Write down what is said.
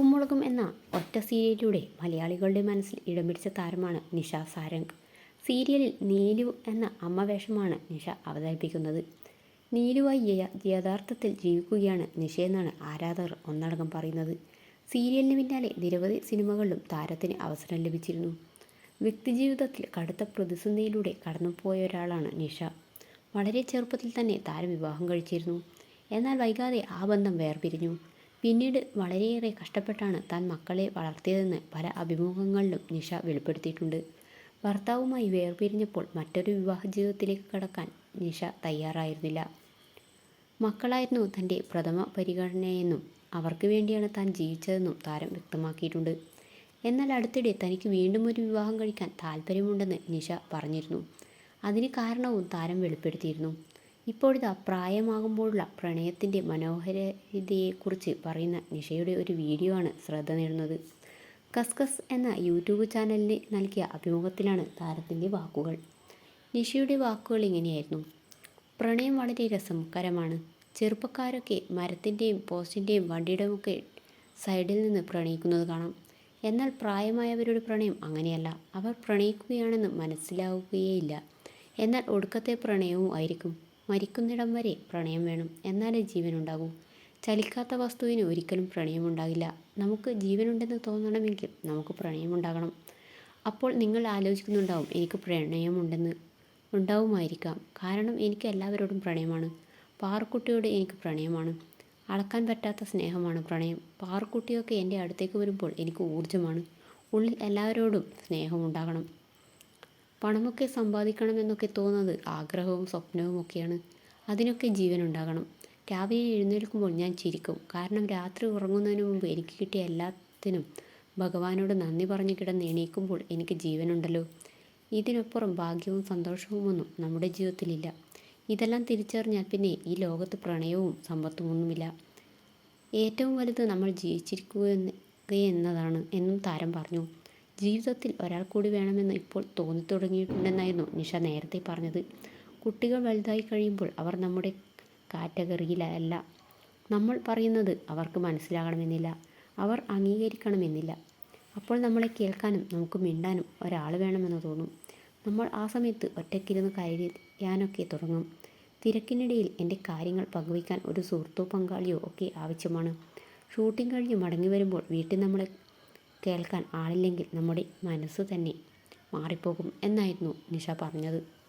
ഉപ്പുമുളകും എന്ന ഒറ്റ സീരിയലിലൂടെ മലയാളികളുടെ മനസ്സിൽ ഇടം പിടിച്ച താരമാണ് നിഷ സാരംഗ്. സീരിയലിൽ നീലു എന്ന അമ്മ വേഷമാണ് നിഷ അവതരിപ്പിക്കുന്നത്. നീലുവായി യഥാർത്ഥത്തിൽ ജീവിക്കുകയാണ് നിഷയെന്നാണ് ആരാധകർ ഒന്നടങ്കം പറയുന്നത്. സീരിയലിന് പിന്നാലെ നിരവധി സിനിമകളിലും താരത്തിന് അവസരം ലഭിച്ചിരുന്നു. വ്യക്തിജീവിതത്തിൽ കടുത്ത പ്രതിസന്ധിയിലൂടെ കടന്നുപോയ ഒരാളാണ് നിഷ. വളരെ ചെറുപ്പത്തിൽ തന്നെ താരം വിവാഹം കഴിച്ചിരുന്നു. എന്നാൽ വൈകാതെ ആ ബന്ധം വേർപിരിഞ്ഞു. പിന്നീട് വളരെയേറെ കഷ്ടപ്പെട്ടാണ് താൻ മക്കളെ വളർത്തിയതെന്ന് പല അഭിമുഖങ്ങളിലും നിഷ വെളിപ്പെടുത്തിയിട്ടുണ്ട്. ഭർത്താവുമായി വേർപിരിഞ്ഞപ്പോൾ മറ്റൊരു വിവാഹ ജീവിതത്തിലേക്ക് കടക്കാൻ നിഷ തയ്യാറായിരുന്നില്ല. മക്കളായിരുന്നു തന്റെ പ്രഥമ പരിഗണനയെന്നും അവർക്ക് വേണ്ടിയാണ് താൻ ജീവിച്ചതെന്നും താരം വ്യക്തമാക്കിയിട്ടുണ്ട്. എന്നാൽ അടുത്തിടെ തനിക്ക് വീണ്ടും ഒരു വിവാഹം കഴിക്കാൻ താല്പര്യമുണ്ടെന്ന് നിഷ പറഞ്ഞിരുന്നു. അതിന് കാരണവും താരം വെളിപ്പെടുത്തിയിരുന്നു. ഇപ്പോഴിതാ പ്രായമാകുമ്പോഴുള്ള പ്രണയത്തിന്റെ മനോഹരതയെക്കുറിച്ച് പറയുന്ന നിഷയുടെ ഒരു വീഡിയോ ആണ് ശ്രദ്ധ നേടുന്നത്. കസ്കസ് എന്ന യൂട്യൂബ് ചാനലിന് നൽകിയ അഭിമുഖത്തിലാണ് താരത്തിന്റെ വാക്കുകൾ. നിഷയുടെ വാക്കുകൾ ഇങ്ങനെയായിരുന്നു. പ്രണയം വളരെ രസകരമാണ്. ചെറുപ്പക്കാരൊക്കെ മരത്തിന്റെയും പോസ്റ്റിന്റെയും വണ്ടിയുടെയുമൊക്കെ സൈഡിൽ നിന്ന് പ്രണയിക്കുന്നത് കാണാം. എന്നാൽ പ്രായമായവരുടെ പ്രണയം അങ്ങനെയല്ല. അവർ പ്രണയിക്കുകയാണെന്ന് മനസ്സിലാവുകയേയില്ല. എന്നാൽ ഒടുക്കത്തെ പ്രണയവും ആയിരിക്കും. മരിക്കുന്നിടം വരെ പ്രണയം വേണം എന്നാലേ ജീവനുണ്ടാകൂ. ചലിക്കാത്ത വസ്തുവിന് ഒരിക്കലും പ്രണയമുണ്ടാകില്ല. നമുക്ക് ജീവനുണ്ടെന്ന് തോന്നണമെങ്കിൽ നമുക്ക് പ്രണയമുണ്ടാകണം. അപ്പോൾ നിങ്ങൾ ആലോചിക്കുന്നുണ്ടാവും എനിക്ക് പ്രണയമുണ്ടെന്ന്. ഉണ്ടാവുമായിരിക്കാം. കാരണം എനിക്ക് എല്ലാവരോടും പ്രണയമാണ്. പാറക്കുട്ടിയോട് എനിക്ക് പ്രണയമാണ്. അളക്കാൻ പറ്റാത്ത സ്നേഹമാണ് പ്രണയം. പാറക്കുട്ടിയൊക്കെ എന്റെ അടുത്തേക്ക് വരുമ്പോൾ എനിക്ക് ഊർജമാണ്. ഉള്ളിൽ എല്ലാവരോടും സ്നേഹമുണ്ടാകണം. പണമൊക്കെ സമ്പാദിക്കണമെന്നൊക്കെ തോന്നുന്നത് ആഗ്രഹവും സ്വപ്നവും ഒക്കെയാണ്. അതിനൊക്കെ ജീവനുണ്ടാകണം. രാവിലെ എഴുന്നേൽക്കുമ്പോൾ ഞാൻ ചിരിക്കും. കാരണം രാത്രി ഉറങ്ങുന്നതിന് മുമ്പ് എനിക്ക് കിട്ടിയ എല്ലാത്തിനും ഭഗവാനോട് നന്ദി പറഞ്ഞു കിടന്ന് എണീക്കുമ്പോൾ എനിക്ക് ജീവനുണ്ടല്ലോ. ഇതിനപ്പുറം ഭാഗ്യവും സന്തോഷവും ഒന്നും നമ്മുടെ ജീവിതത്തിലില്ല. ഇതെല്ലാം തിരിച്ചറിഞ്ഞാൽ പിന്നെ ഈ ലോകത്ത് പ്രണയവും സമ്പത്തും ഒന്നുമില്ല ഏറ്റവും വലുത് നമ്മൾ ജീവിച്ചിരിക്കുക എന്നതാണ് എന്നും താരം പറഞ്ഞു. ജീവിതത്തിൽ ഒരാൾ കൂടി വേണമെന്ന് ഇപ്പോൾ തോന്നി തോന്നിത്തുടങ്ങിയിട്ടുണ്ടെന്നായിരുന്നു നിഷ നേരത്തെ പറഞ്ഞത്. കുട്ടികൾ വലുതായി കഴിയുമ്പോൾ അവർ നമ്മുടെ കാറ്റഗറിയിലല്ല. നമ്മൾ പറയുന്നത് അവർക്ക് മനസ്സിലാകണമെന്നില്ല. അവർ അംഗീകരിക്കണമെന്നില്ല. അപ്പോൾ നമ്മളെ കേൾക്കാനും നമുക്ക് മിണ്ടാനും ഒരാൾ വേണമെന്ന് തോന്നും. നമ്മൾ ആ സമയത്ത് ഒറ്റയ്ക്കിരുന്ന് കരയാനൊക്കെ തുടങ്ങും. തിരക്കിനിടയിൽ എന്റെ കാര്യങ്ങൾ പങ്കുവയ്ക്കാൻ ഒരു സുഹൃത്തോ പങ്കാളിയോ ഒക്കെ ആവശ്യമാണ്. ഷൂട്ടിംഗ് കഴിഞ്ഞ് മടങ്ങി വരുമ്പോൾ വീട്ടിൽ നമ്മളെ കേൾക്കാൻ ആളില്ലെങ്കിൽ നമ്മുടെ മനസ്സ് തന്നെ മാറിപ്പോകും എന്നായിരുന്നു നിഷ പറഞ്ഞത്.